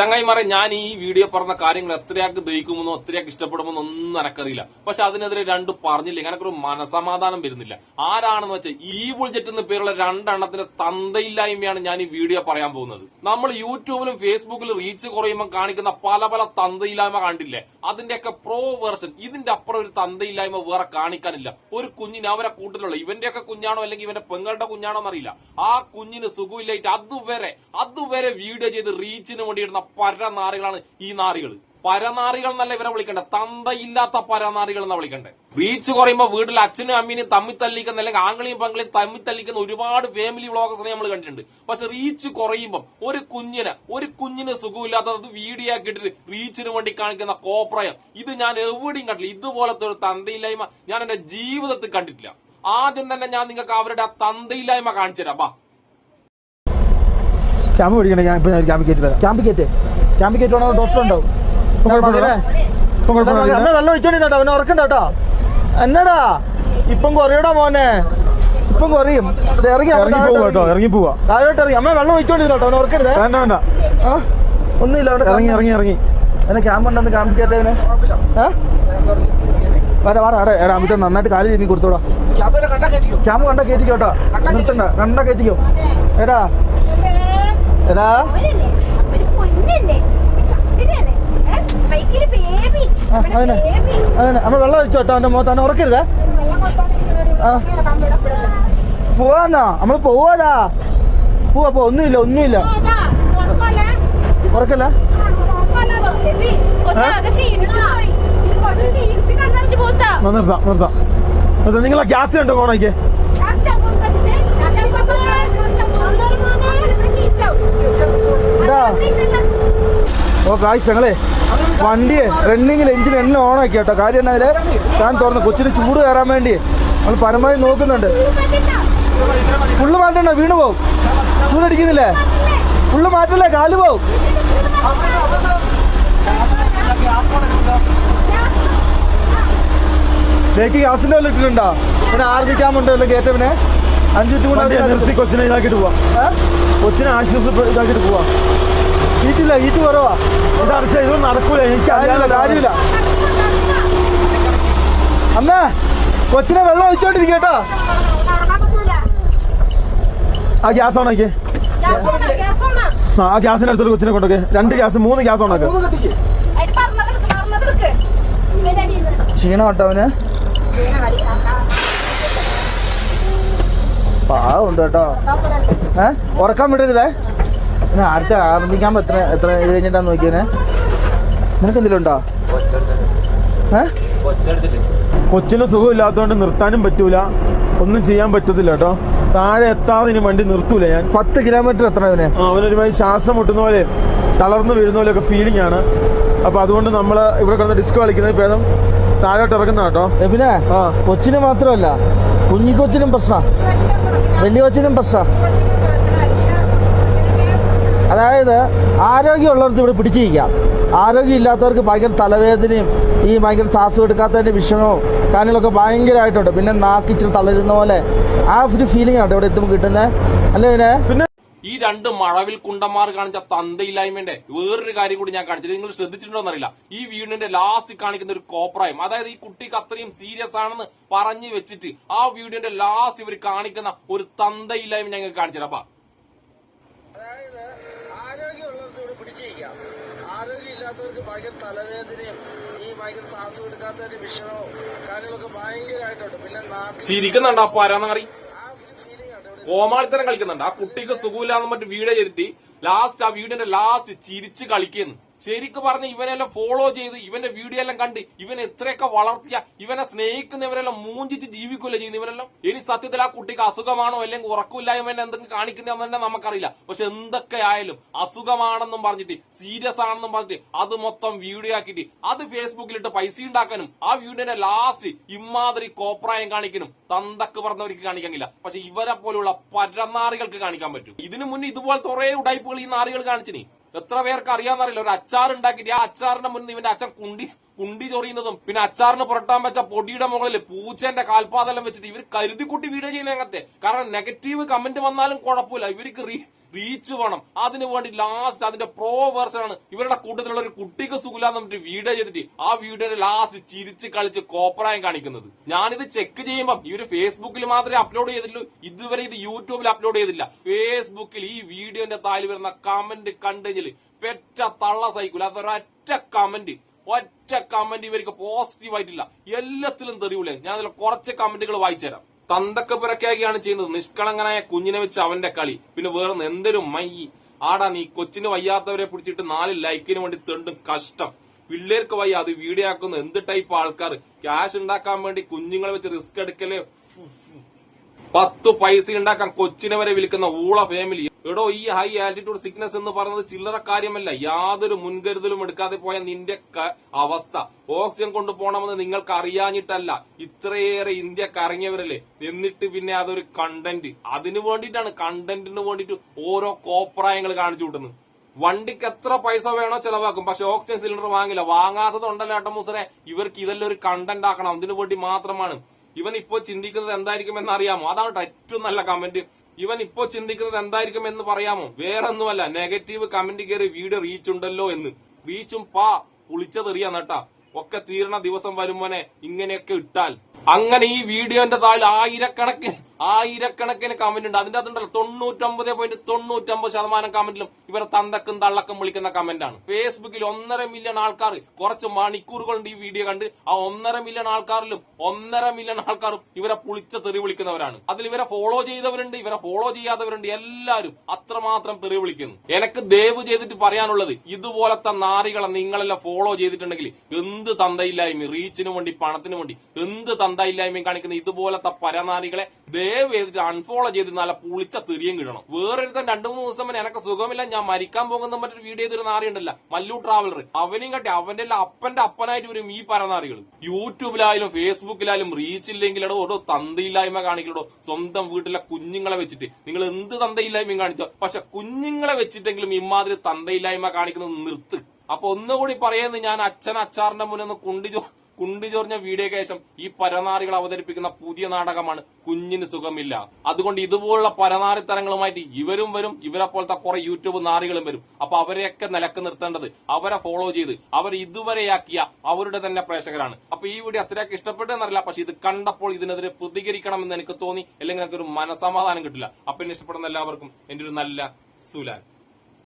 ചങ്ങായിമാരെ ഞാൻ ഈ വീഡിയോ പറഞ്ഞ കാര്യങ്ങൾ എത്രയാൾക്ക് ദഹിക്കുമെന്നോ എത്രയാൾക്ക് ഇഷ്ടപ്പെടുമെന്നോ ഒന്നും എനക്കറിയില്ല പക്ഷെ അതിനെതിരെ രണ്ട് പറഞ്ഞില്ല. എനിക്കൊരു മനസമാധാനം വരുന്നില്ല. ആരാണെന്ന് വെച്ചാൽ ഈ ബുൾജെറ്റ് എന്ന പേരുള്ള രണ്ടെണ്ണത്തിന്റെ തന്തയില്ലായ്മയാണ് ഞാൻ ഈ വീഡിയോ പറയാൻ പോകുന്നത്. നമ്മൾ യൂട്യൂബിലും ഫേസ്ബുക്കിലും റീച്ച് കുറയുമ്പോൾ കാണിക്കുന്ന പല പല തന്തയില്ലായ്മ കണ്ടില്ലേ? അതിന്റെയൊക്കെ പ്രോ വേർഷൻ ഇതിന്റെ അപ്പുറം ഒരു തന്തയില്ലായ്മ വേറെ കാണിക്കാനില്ല. ഒരു കുഞ്ഞിന് അവരെ കൂട്ടത്തിലുള്ള ഇവന്റെയൊക്കെ കുഞ്ഞാണോ അല്ലെങ്കിൽ ഇവന്റെ പെങ്ങളുടെ കുഞ്ഞാണോ എന്നറിയില്ല. ആ കുഞ്ഞിന് സുഖമില്ലായിട്ട് അതുവരെ അതുവരെ വീഡിയോ ചെയ്ത് റീച്ചിന് വേണ്ടി പരനാറികളാണ് ഈ നാറികൾ പരനാറികൾ എന്നല്ല ഇവരെ വിളിക്കണ്ടേ. തന്തയില്ലാത്ത പരനാറികൾ എന്നാ വിളിക്കണ്ടേ. റീച്ച് കുറയുമ്പോൾ വീട്ടിൽ അച്ഛനും അമ്മീനും തമ്മി തല്ലിക്കുന്ന അല്ലെങ്കിൽ ആംഗളിയും പങ്കളിയും തമ്മി തല്ലിക്കുന്ന ഒരുപാട് ഫാമിലി വ്ളോഗേഴ്സിനെ നമ്മൾ കണ്ടിട്ടുണ്ട്. പക്ഷെ റീച്ച് കുറയുമ്പോൾ ഒരു കുഞ്ഞിന് ഒരു കുഞ്ഞിന് സുഖമില്ലാത്തത് വീഡിയോ ആക്കിയിട്ട് റീച്ചിന് വേണ്ടി കാണിക്കുന്ന കോപ്രയം. ഇത് ഞാൻ എവിടെയും കണ്ടില്ല ഇതുപോലത്തെ ഒരു തന്തയില്ലായ്മ ഞാൻ എന്റെ ജീവിതത്തിൽ കണ്ടിട്ടില്ല. ആദ്യം തന്നെ ഞാൻ നിങ്ങൾക്ക് അവരുടെ ആ തന്തയില്ലായ്മ കാണിച്ചു തരാം ക്യാമ്പ് പിടിക്കണേ ഞാൻ ഇപ്പൊ ക്യാമ്പ് കയറ്റി തരാം. ക്യാമ്പ് കയറ്റേ. ക്യാമ്പ് കയറ്റുവാണോ ഡോക്ടർ ഉണ്ടാവും? ഇപ്പൊ കുഴപ്പമില്ല. ഇപ്പൊ കുഴപ്പമില്ല. എന്നാ വെള്ളം ഒഴിച്ചോണ്ടിട്ടോ അവനെ ഉറക്കണ്ട കേട്ടോ. എന്നടാ? ഇപ്പം കുറയടാ മോനെ. ഇപ്പം കുറയും. ഇറങ്ങി ഇറങ്ങി പോവാ കേട്ടോ ഇറങ്ങി പോവാ താഴോട്ട് ഇറങ്ങി. അമ്മ വെള്ളം ഒഴിച്ചോണ്ടിരുന്നോട്ടോ അവനെ ഉറക്കരുത്. വേണ്ട വേണ്ട. ആ? ഒന്നുമില്ല അവിടെ ഇറങ്ങി ഇറങ്ങി ഇറങ്ങി. അവനെ ക്യാമ്പ് ഉണ്ടെന്ന് ക്യാമ്പ് കയറ്റവനെ വരാ വരാ എടാ എടാ അമിത നന്നായിട്ട് കാലി തിരിഞ്ഞി കൊടുത്തോടാ. ക്യാമ്പ് കണ്ട കയറ്റിക്കോ? കേട്ടോ. നിർത്തണ്ട കണ്ട കയറ്റിക്കോ. എടാ എടാ. അതന്നെ. അതന്നെ അമ്മ വെള്ളം ഒഴിച്ചോട്ടോ അവന്റെ മുഖത്ത് അവനെ ഉറക്കരുതേ. ആ. പോവാന്നാ. നമ്മൾ പോവാടാ പോവാ പോ ഒന്നുമില്ല ഒന്നുമില്ല? ഉറക്കല്ല നിർത്താം നിർത്താം. നിങ്ങൾ നിങ്ങളെ ഗ്യാസ് കണ്ടോ കോണയ്ക്ക് ആ സ്റ്റവ് ഒന്ന് കത്തിച്ചേ. ആ സ്റ്റവ് ഒന്ന് കത്തിച്ചേ. ആ സ്റ്റവ് ഒന്ന് മോനെ, ഇവിടെ heat ആവും. ഇതാ. അത് ഇവിടെ ഇല്ല. ഓ കായ്സ് ഞങ്ങളെ വണ്ടിയെ റണ്ണിങ്ങിൽ എഞ്ചിൻ എണ്ണ ഓണാക്കി കേട്ടോ. കാര്യം എന്നാ അതിൽ ഞാൻ തുറന്നു കൊച്ചിന് ചൂട് കയറാൻ വേണ്ടി നമ്മൾ പരമാവധി നോക്കുന്നുണ്ട്. ഫുള്ള് മാറ്റണ്ട? വീണ് പോവും. ചൂടടിക്കുന്നില്ലേ ഫുള്ള് മാറ്റല്ലേ? കാൽ പോവും. ബേക്ക് ഗ്യാസിന്റെ വല്ല ഇട്ടിട്ടുണ്ടോ? പിന്നെ ആർമിക്കാമുണ്ടോ വല്ല കയറ്റവിനെ അഞ്ചുറ്റി വണ്ടി നിർത്തി കൊച്ചിനെ ഇതാക്കിട്ട് പോവാ. കൊച്ചിനെ ആശ്വാസം ഇതാക്കിട്ട് പോവാ. ഹീറ്റില്ല ഹീറ്റ് കുറവാ ഇത് അടച്ച ഇതൊന്നും നടക്കൂല എനിക്ക് കാര്യമില്ല അറിയാലോ. കാര്യമില്ല അമ്മ കൊച്ചിനെ വെള്ളം ഒഴിച്ചോണ്ടിരിക്കട്ടോ. കേട്ടോ. ആ ഗ്യാസ് ഓണാക്കിയേ ഗ്യാസ് ഓണാ, ഗ്യാസ് ഓണാ. ആ ഗ്യാസിന്റെ അടുത്തൊരു കൊച്ചിനെ കൊണ്ടൊക്കെ രണ്ട് ഗ്യാസ് മൂന്ന് ഗ്യാസ് ഓണാക്ക. ക്ഷീണം കേട്ടോ അവന്. പാവുണ്ട്. കേട്ടോ ഏ? ഉറക്കാൻ വിടരുതേ. അടുത്ത ആരംഭിക്കാൻ എത്ര എത്ര ഇത് കഴിഞ്ഞിട്ടാ നോക്കിയനെ നിനക്ക് എന്തെങ്കിലും ഉണ്ടോ കൊച്ചിന് സുഖമില്ലാത്തതുകൊണ്ട് നിർത്താനും പറ്റൂല. ഒന്നും ചെയ്യാൻ പറ്റത്തില്ല കേട്ടോ. താഴെ എത്താതെ ഇനി വണ്ടി നിർത്തൂല ഞാൻ. പത്ത് കിലോമീറ്റർ എത്ര അവനെ. അവനൊരുമാതിരി ശ്വാസം മുട്ടുന്ന പോലെ തളർന്നു വീഴുന്ന പോലെയൊക്കെ ഫീലിംഗ് ആണ്. അപ്പൊ അതുകൊണ്ട് നമ്മൾ ഇവിടെ കിടന്ന് ഡിസ്ക് കളിക്കുന്നത് ഭേദം താഴോട്ട് ഇറക്കുന്ന കേട്ടോ. പിന്നെ ആ. കൊച്ചിന് മാത്രമല്ല കുഞ്ഞിക്കൊച്ചിനും പ്രശ്ന. വലിയ കൊച്ചിനും പ്രശ്ന. അതായത് ആരോഗ്യമുള്ളവർക്ക് ഇവിടെ പിടിച്ചിരിക്കാം. ആരോഗ്യം ഇല്ലാത്തവർക്ക് ഭയങ്കര തലവേദനയും ഈ ഭയങ്കര ശ്വാസം എടുക്കാത്തതിന്റെ വിഷമവും കാര്യങ്ങളൊക്കെ ഭയങ്കരമായിട്ടുണ്ട്. പിന്നെ നാക്കിച്ചിരി തളരുന്ന പോലെ ആ ഒരു ഫീലിംഗ് ആണ് ഇവിടെ എത്തുമ്പോൾ കിട്ടുന്നത്. അല്ലേ പിന്നെ? പിന്നെ ഈ രണ്ട് മഴവിൽ കുണ്ടന്മാർ കാണിച്ച തന്തയില്ലായ്മേന്റെ വേറൊരു കാര്യം കൂടി ഞാൻ കാണിച്ചത് നിങ്ങൾ ശ്രദ്ധിച്ചിട്ടുണ്ടോ എന്നറിയില്ല. ഈ വീടിന്റെ ലാസ്റ്റ് കാണിക്കുന്ന ഒരു കോപ്രായം അതായത് ഈ കുട്ടിക്ക് അത്രയും സീരിയസ് ആണെന്ന് പറഞ്ഞു വെച്ചിട്ട് ആ വീടിന്റെ ലാസ്റ്റ് ഇവർ കാണിക്കുന്ന ഒരു തന്തയില്ലായ്മ ഞങ്ങൾ കാണിച്ചു തരാം അതായത് ആരോഗ്യമുള്ളവർക്ക് ഇവിടെ പിടിച്ചിരിക്കാം ഇല്ലാത്തവർക്ക് ഭയങ്കര തലവേദനയും ഈ ഭയങ്കര ശ്വാസം എടുക്കാത്തവര് വിഷമവും കാര്യങ്ങളൊക്കെ ഭയങ്കരമായിട്ടുണ്ട്. പിന്നെ ചിരിക്കുന്നുണ്ട് ആ ഇവിടെ. കോമാളിത്തരം കളിക്കുന്നുണ്ട്. ആ കുട്ടിക്ക് സുഖമില്ലാന്ന് മറ്റു വീഡിയോ ചെയ്തിട്ട് ലാസ്റ്റ് ആ വീടിന്റെ ലാസ്റ്റ് ചിരിച്ച് കളിക്കുന്നു. ശരിക്കും പറഞ്ഞ ഇവനെല്ലാം ഫോളോ ചെയ്ത് ഇവന്റെ വീഡിയോ എല്ലാം കണ്ട് ഇവനെ എത്രയൊക്കെ വളർത്തിയ ഇവനെ സ്നേഹിക്കുന്നവരെല്ലാം മൂഞ്ചിച്ച് ജീവിക്കില്ല ചെയ്യുന്ന ഇവരെല്ലാം ഇനി സത്യത്തിൽ ആ കുട്ടിക്ക് അസുഖമാണോ അല്ലെങ്കിൽ ഉറക്കമില്ലായ്മ എന്തെങ്കിലും കാണിക്കുന്നതെന്ന് തന്നെ നമുക്കറിയില്ല. പക്ഷെ എന്തൊക്കെ ആയാലും അസുഖമാണെന്നും പറഞ്ഞിട്ട് സീരിയസ് ആണെന്നും പറഞ്ഞിട്ട് അത് മൊത്തം വീഡിയോ ആക്കിയിട്ട് അത് ഫേസ്ബുക്കിലിട്ട് പൈസ ഉണ്ടാക്കാനും ആ വീഡിയോന്റെ ലാസ്റ്റ് ഇമാതിരി കോപ്രായം കാണിക്കാനും തന്തക്ക് പറഞ്ഞവർക്ക് കാണിക്കാനില്ല പക്ഷെ ഇവരെ പോലുള്ള പരനാറികൾക്ക് കാണിക്കാൻ പറ്റും. ഇതിനു മുന്നേ ഇതുപോലത്തെ കുറെ ഉടായ്പകൾ ഈ നാറികൾ കാണിച്ചിനി. എത്ര പേർക്ക് അറിയാന്നറിയില്ല ഒരു അച്ചാർ ഉണ്ടാക്കിയിട്ട് ആ അച്ചാറിന്റെ മുന്നിൽ ഇവന്റെ അച്ഛൻ കുണ്ടി കുണ്ടി ചൊറിയുന്നതും പിന്നെ അച്ചാറിന് പുരട്ടാൻ വെച്ച പൊടിയുടെ മുകളിൽ പൂച്ചേന്റെ കാൽപാതെല്ലാം വെച്ചിട്ട് ഇവർ കരുതിക്കുട്ടി വീഡിയോ ചെയ്യുന്ന അങ്ങത്തെ കാരണം നെഗറ്റീവ് കമന്റ് വന്നാലും കുഴപ്പമില്ല. ഇവർക്ക് റീ റീച്ച് വേണം. അതിനു വേണ്ടി ലാസ്റ്റ് അതിന്റെ പ്രോ വേർഷൻ ആണ്. ഇവരുടെ കൂട്ടത്തിലുള്ള ഒരു കുട്ടിക്ക് സുഖമില്ലാന്ന് പറഞ്ഞിട്ട് വീഡിയോ ചെയ്തിട്ട് ആ വീഡിയോയുടെ ലാസ്റ്റ് ചിരിച്ച് കളിച്ച് കോപ്പറായം കാണിക്കുന്നത്. ഞാനിത് ചെക്ക് ചെയ്യുമ്പോൾ ഇവർ ഫേസ്ബുക്കിൽ മാത്രമേ അപ്ലോഡ് ചെയ്തിട്ടുള്ളൂ. ഇതുവരെ ഇത് യൂട്യൂബിൽ അപ്ലോഡ് ചെയ്തില്ല ഫേസ്ബുക്കിൽ ഈ വീഡിയോന്റെ താഴെ വരുന്ന കമന്റ് കണ്ടുകഴിഞ്ഞാൽ പെറ്റ തള്ള സൈക്കിൾ അതൊരൊറ്റ കമന്റ് ഒറ്റ കമന്റ് ഇവർക്ക് പോസിറ്റീവ് ആയിട്ടില്ല. എല്ലാത്തിലും തെറിയൂലേ. ഞാൻ അതിൽ കുറച്ച് കമന്റുകൾ വായിച്ചുതരാം. തന്തക്ക പുരക്കാക്കിയാണ് ചെയ്യുന്നത്. നിഷ്കളങ്കനായ കുഞ്ഞിനെ വെച്ച് അവന്റെ കളി. പിന്നെ വേറെ എന്തൊരു മൈ ആടാ നീ കൊച്ചിന് വയ്യാത്തവരെ പിടിച്ചിട്ട് നാല് ലൈക്കിന് വേണ്ടി തെണ്ടും കഷ്ടം. പിള്ളേർക്ക് വയ്യ അത് വീഡിയോ ആക്കുന്ന എന്ത് ടൈപ്പ് ആൾക്കാർ ക്യാഷ് ഉണ്ടാക്കാൻ വേണ്ടി കുഞ്ഞുങ്ങളെ വെച്ച് റിസ്ക് എടുക്കൽ. പത്ത് പൈസ ഉണ്ടാക്കാൻ കൊച്ചിനെ വരെ വിൽക്കുന്ന ഊള ഫാമിലി എടോ ഈ ഹൈ ആൽറ്റിറ്റ്യൂഡ് സിക്നസ് എന്ന് പറയുന്നത് ചില്ലറ കാര്യമല്ല. യാതൊരു മുൻകരുതലും എടുക്കാതെ പോയ നിന്റെ അവസ്ഥ. ഓക്സിജൻ കൊണ്ടുപോകണമെന്ന് നിങ്ങൾക്ക് അറിയാഞ്ഞിട്ടല്ല ഇത്രയേറെ ഇന്ത്യ കറങ്ങിയവരല്ലേ? എന്നിട്ട് പിന്നെ അതൊരു കണ്ടന്റ് അതിനു വേണ്ടിയിട്ടാണ് കണ്ടന്റിന് വേണ്ടിയിട്ട് ഓരോ കോപ്രായങ്ങൾ കാണിച്ചു കൂട്ടുന്നത്. വണ്ടിക്ക് എത്ര പൈസ വേണോ ചെലവാക്കും. പക്ഷെ ഓക്സിജൻ സിലിണ്ടർ വാങ്ങില്ല. വാങ്ങാത്തത് ഉണ്ടല്ലോ ഏട്ടമൂസറെ ഇവർക്ക് ഇതെല്ലാം ഒരു കണ്ടന്റ് ആക്കണം. അതിനു വേണ്ടി മാത്രമാണ്. ഇവൻ ഇപ്പോൾ ചിന്തിക്കുന്നത് എന്തായിരിക്കും എന്നറിയാമോ അതാണ് ഏറ്റവും നല്ല കമന്റ് ഇവൻ ഇപ്പോ ചിന്തിക്കുന്നത് എന്തായിരിക്കും എന്ന് പറയാമോ? വേറൊന്നുമല്ല. നെഗറ്റീവ് കമന്റ് കയറി വീട് റീച്ച് ഉണ്ടല്ലോ എന്ന്. റീച്ചും പാ പുളിച്ചതെറിയാ നട്ടാ ഒക്കെ തീരണ ദിവസം വരുമ്പോനെ ഇങ്ങനെയൊക്കെ ഇട്ടാൽ. അങ്ങനെ ഈ വീഡിയോന്റെ താഴെ ആയിരക്കണക്കിന് ആയിരക്കണക്കിന് കമന്റ് ഉണ്ട്. അതിന്റെ അകത്തുണ്ടല്ലോ തൊണ്ണൂറ്റൊമ്പത് പോയിന്റ് തൊണ്ണൂറ്റൊമ്പത് ശതമാനം കമന്റിലും ഇവരെ തന്തക്കും തള്ളക്കും വിളിക്കുന്ന കമന്റ് ആണ്. ഫേസ്ബുക്കിൽ ഒന്നര മില്യൺ ആൾക്കാർ കുറച്ച് മണിക്കൂറുകൾ ഈ വീഡിയോ കണ്ട്. ആ ഒന്നര മില്യൺ ആൾക്കാരിലും ഒന്നര മില്യൺ ആൾക്കാരും ഇവരെ പുളിച്ച തെറി വിളിക്കുന്നവരാണ്. അതിൽ ഇവരെ ഫോളോ ചെയ്തവരുണ്ട് ഇവരെ ഫോളോ ചെയ്യാത്തവരുണ്ട്. എല്ലാവരും അത്രമാത്രം തെറി വിളിക്കുന്നു. എനിക്ക് ദയവ് ചെയ്തിട്ട് പറയാനുള്ളത് ഇതുപോലത്തെ നാറികളെ നിങ്ങളെല്ലാം ഫോളോ ചെയ്തിട്ടുണ്ടെങ്കിൽ എന്ത് തന്തയില്ലായ്മ റീച്ചിനു വേണ്ടി പണത്തിനു വേണ്ടി എന്ത് തന്തയില്ലായ്മയും കാണിക്കുന്ന ഇതുപോലത്തെ പരനാരികളെ ദയവ് ചെയ്തിട്ട് അൺഫോളോ ചെയ്ത് നല്ല പുളിച്ച തെറിയും കിട്ടണം വേറൊരുത്തൻ രണ്ടു മൂന്ന് ദിവസം മുന്നേ എനക്ക് സുഖമില്ല ഞാൻ മരിക്കാൻ പോകുന്ന മറ്റൊരു വീഡിയോ ചെയ്തൊരു നാറിയുണ്ടല്ല മല്ലു ട്രാവലർ അവനെയും കട്ടി അവന്റെ എല്ലാം അപ്പന്റെ അപ്പനായിട്ട് വരും ഈ പരനാറികൾ യൂട്യൂബിലായാലും ഫേസ്ബുക്കിലായാലും റീച്ച് ഇല്ലെങ്കിലോ ഓരോ തന്തയില്ലായ്മ കാണിക്കലോ സ്വന്തം വീട്ടിലെ കുഞ്ഞുങ്ങളെ വെച്ചിട്ട്. നിങ്ങൾ എന്ത് തന്തയില്ലായ്മയും കാണിച്ചോ? പക്ഷെ കുഞ്ഞുങ്ങളെ വെച്ചിട്ടെങ്കിലും ഇമാതിരി തന്തയില്ലായ്മ കാണിക്കുന്നത് നിർത്ത്. അപ്പൊ ഒന്നുകൂടി പറയുന്നത് ഞാൻ അച്ഛൻ അച്ചാറിന്റെ മുന്നിൽ നിന്ന് കുണ്ടിചോ കുണ്ടിചൊറിഞ്ഞ വീഡിയോയ്ക്ക് ശേഷം ഈ പരനാറികൾ അവതരിപ്പിക്കുന്ന പുതിയ നാടകമാണ് കുഞ്ഞിന് സുഖമില്ല. അതുകൊണ്ട് ഇതുപോലുള്ള പരനാറിത്തരങ്ങളുമായിട്ട് ഇവരും വരും ഇവരെ പോലത്തെ കുറെ യൂട്യൂബ് നാറികളും വരും. അപ്പൊ അവരെയൊക്കെ നിലയ്ക്ക് നിർത്തേണ്ടത് അവരെ ഫോളോ ചെയ്ത് അവർ ഇതുവരെയാക്കിയ അവരുടെ തന്നെ പ്രേക്ഷകരാണ്. അപ്പൊ ഈ വീഡിയോ അത്രയൊക്കെ ഇഷ്ടപ്പെട്ടെന്നറിയില്ല. പക്ഷെ ഇത് കണ്ടപ്പോൾ ഇതിനെതിരെ പ്രതികരിക്കണം എന്ന് എനിക്ക് തോന്നി. അല്ലെങ്കിൽ എനിക്കൊരു മനസമാധാനം കിട്ടില്ല. അപ്പൊ എന്നെ ഇഷ്ടപ്പെടുന്ന എല്ലാവർക്കും എന്റെ ഒരു നല്ല സുലാൻ.